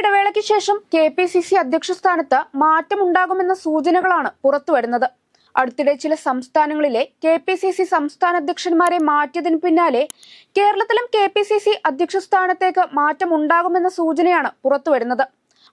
ഇടവേളയ്ക്ക് ശേഷം K P C C അധ്യക്ഷ സ്ഥാനത്ത് മാറ്റമുണ്ടാകുമെന്ന സൂചനകളാണ് പുറത്തുവരുന്നത് അടുത്തിടെ ചില സംസ്ഥാനങ്ങളിലെ കെ പി സി സി സംസ്ഥാന അധ്യക്ഷന്മാരെ മാറ്റിയതിന് പിന്നാലെ കേരളത്തിലും കെ പി സി സി അധ്യക്ഷ സ്ഥാനത്തേക്ക് മാറ്റമുണ്ടാകുമെന്ന സൂചനയാണ് പുറത്തുവരുന്നത്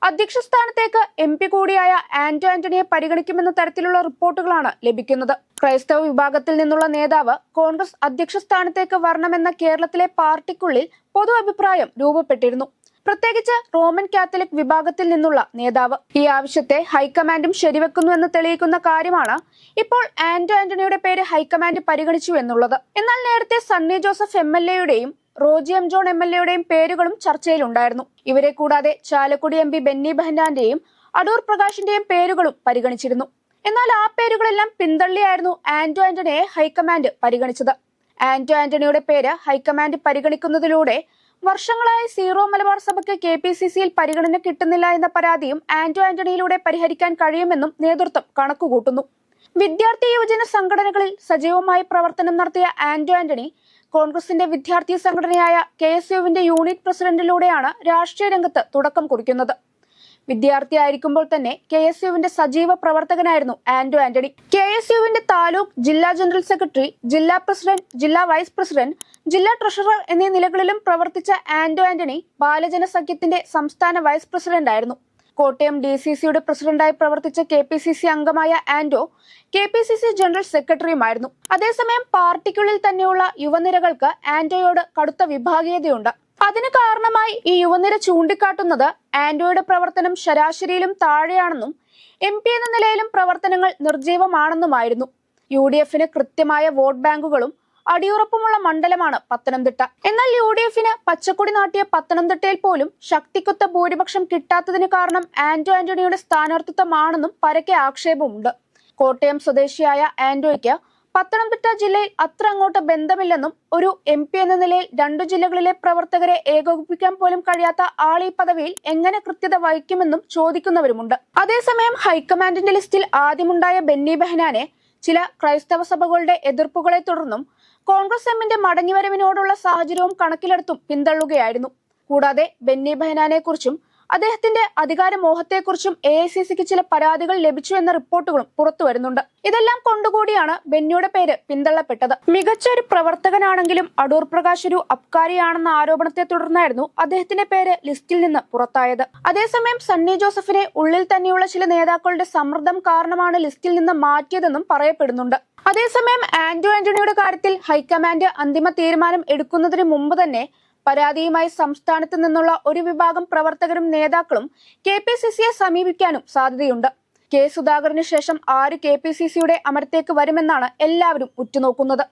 അധ്യക്ഷ സ്ഥാനത്തേക്ക് എം പി കൂടിയായ ആന്റോ ആന്റണിയെ പരിഗണിക്കുമെന്ന തരത്തിലുള്ള റിപ്പോർട്ടുകളാണ് ലഭിക്കുന്നത്. ക്രൈസ്തവ വിഭാഗത്തിൽ നിന്നുള്ള നേതാവ് കോൺഗ്രസ് അധ്യക്ഷ സ്ഥാനത്തേക്ക് വരണമെന്ന കേരളത്തിലെ പാർട്ടിക്കുള്ളിൽ പൊതു അഭിപ്രായം രൂപപ്പെട്ടിരുന്നു. പ്രത്യേകിച്ച് റോമൻ കാത്തലിക് വിഭാഗത്തിൽ നിന്നുള്ള നേതാവ്. ഈ ആവശ്യത്തെ ഹൈക്കമാൻഡും ശരിവെക്കുന്നു എന്ന് തെളിയിക്കുന്ന കാര്യമാണ് ഇപ്പോൾ ആന്റോ ആന്റണിയുടെ പേര് ഹൈക്കമാൻഡ് പരിഗണിച്ചു എന്നുള്ളത്. എന്നാൽ നേരത്തെ സണ്ണി ജോസഫ് എം എൽ എയുടെയും Roji M John M L എയുടെയും പേരുകളും ചർച്ചയിലുണ്ടായിരുന്നു. ഇവരെ കൂടാതെ ചാലക്കുടി എം പി ബെന്നി ബെഹനാന്റെയും അടൂർ പ്രകാശിന്റെയും പേരുകളും പരിഗണിച്ചിരുന്നു. എന്നാൽ ആ പേരുകളെല്ലാം പിന്തള്ളിയായിരുന്നു ആന്റോ ആന്റണിയെ ഹൈക്കമാൻഡ് പരിഗണിച്ചത്. ആന്റോ ആന്റണിയുടെ പേര് ഹൈക്കമാൻഡ് പരിഗണിക്കുന്നതിലൂടെ വർഷങ്ങളായി സീറോ മലബാർ സഭയ്ക്ക് കെ പി സി സിയിൽ പരിഗണന കിട്ടുന്നില്ല എന്ന പരാതിയും ആന്റോ ആന്റണിയിലൂടെ പരിഹരിക്കാൻ കഴിയുമെന്നും നേതൃത്വം കണക്കുകൂട്ടുന്നു. വിദ്യാർത്ഥി യുവജന സംഘടനകളിൽ സജീവമായി പ്രവർത്തനം നടത്തിയ ആന്റോ ആന്റണി കോൺഗ്രസിന്റെ വിദ്യാർത്ഥി സംഘടനയായ കെ എസ് യുവിന്റെ യൂണിറ്റ് പ്രസിഡന്റിലൂടെയാണ് രാഷ്ട്രീയ രംഗത്ത് തുടക്കം കുറിക്കുന്നത്. വിദ്യാർത്ഥിയായിരിക്കുമ്പോൾ തന്നെ കെ എസ് യുവിന്റെ സജീവ പ്രവർത്തകനായിരുന്നു ആന്റോ ആന്റണി. കെ എസ് യുവിന്റെ താലൂക്ക് ജില്ലാ ജനറൽ സെക്രട്ടറി ജില്ലാ പ്രസിഡന്റ് ജില്ലാ വൈസ് പ്രസിഡന്റ് ജില്ലാ ട്രഷറർ എന്നീ നിലകളിലും പ്രവർത്തിച്ച ആന്റോ ആന്റണി ബാലജന സഖ്യത്തിന്റെ സംസ്ഥാന വൈസ് പ്രസിഡന്റ് ആയിരുന്നു കോട്ടയം ഡി സി സിയുടെ പ്രസിഡന്റായി പ്രവർത്തിച്ച കെ പി സി സി അംഗമായ Anto K P C C general സെക്രട്ടറിയുമായിരുന്നു. അതേസമയം പാർട്ടിക്കുള്ളിൽ തന്നെയുള്ള യുവനിരകൾക്ക് ആന്റോയോട് കടുത്ത വിഭാഗീയതയുണ്ട്. അതിന് കാരണമായി ഈ യുവനിര ചൂണ്ടിക്കാട്ടുന്നത് ആൻഡ്രോയിഡ് പ്രവർത്തനം ശരാശരിയിലും താഴെയാണെന്നും എം പി എന്ന നിലയിലും പ്രവർത്തനങ്ങൾ നിർജീവമാണെന്നുമായിരുന്നു യു ഡി എഫിന് കൃത്യമായ വോട്ട് ബാങ്കുകളും അടിയുറപ്പുമുള്ള മണ്ഡലമാണ് പത്തനംതിട്ട. എന്നാൽ യു ഡി എഫിന് പച്ചക്കൊടി നാട്ടിയ പത്തനംതിട്ടയിൽ പോലും ശക്തിക്കൊത്ത ഭൂരിപക്ഷം കിട്ടാത്തതിന് കാരണം ആന്റോ ആന്റണിയുടെ സ്ഥാനാർത്ഥിത്വമാണെന്നും പരക്കെ ആക്ഷേപമുണ്ട്. കോട്ടയം സ്വദേശിയായ ആന്റോയ്ക്ക് പത്തനംതിട്ട ജില്ലയിൽ അത്ര അങ്ങോട്ട് ബന്ധമില്ലെന്നും ഒരു എം പി എന്ന നിലയിൽ രണ്ടു ജില്ലകളിലെ പ്രവർത്തകരെ ഏകോപിപ്പിക്കാൻ പോലും കഴിയാത്ത ആൾ ഈ പദവിയിൽ എങ്ങനെ കൃത്യത വഹിക്കുമെന്നും ചോദിക്കുന്നവരുമുണ്ട്. അതേസമയം ഹൈക്കമാൻഡിന്റെ ലിസ്റ്റിൽ ആദ്യമുണ്ടായ ബെന്നി ബെഹനാനെ ചില ക്രൈസ്തവ സഭകളുടെ എതിർപ്പുകളെ തുടർന്നും കോൺഗ്രസ് എമ്മിന്റെ മടങ്ങിവരവിനോടുള്ള സാഹചര്യവും കണക്കിലെടുത്തും പിന്തള്ളുകയായിരുന്നു. കൂടാതെ ബെന്നി ബെഹനാനെ കുറിച്ചും അദ്ദേഹത്തിന്റെ അധികാരമോഹത്തെക്കുറിച്ചും എ ഐ സി സിക്ക് ചില പരാതികൾ ലഭിച്ചു എന്ന റിപ്പോർട്ടുകളും പുറത്തു വരുന്നുണ്ട്. ഇതെല്ലാം കൊണ്ടുകൂടിയാണ് ബെന്നിയുടെ പേര് പിന്തള്ളപ്പെട്ടത്. മികച്ച ഒരു പ്രവർത്തകനാണെങ്കിലും അടൂർ പ്രകാശ് ഒരു അബ്കാരിയാണെന്ന ആരോപണത്തെ തുടർന്നായിരുന്നു അദ്ദേഹത്തിന്റെ പേര് ലിസ്റ്റിൽ നിന്ന് പുറത്തായത്. അതേസമയം സണ്ണി ജോസഫിനെ ഉള്ളിൽ തന്നെയുള്ള ചില നേതാക്കളുടെ സമ്മർദ്ദം കാരണമാണ് ലിസ്റ്റിൽ നിന്ന് മാറ്റിയതെന്നും പറയപ്പെടുന്നുണ്ട്. അതേസമയം ആന്റോ ആന്റണിയുടെ കാര്യത്തിൽ ഹൈക്കമാൻഡ് അന്തിമ തീരുമാനം എടുക്കുന്നതിന് മുമ്പ് തന്നെ പരാതിയുമായി സംസ്ഥാനത്ത് നിന്നുള്ള ഒരു വിഭാഗം പ്രവർത്തകരും നേതാക്കളും കെ പി സി സിയെ സമീപിക്കാനും സാധ്യതയുണ്ട്. കെ സുധാകരന് ശേഷം ആര് കെ പി സി സിയുടെ അമരത്തേക്ക് വരുമെന്നാണ് എല്ലാവരും ഉറ്റുനോക്കുന്നത്.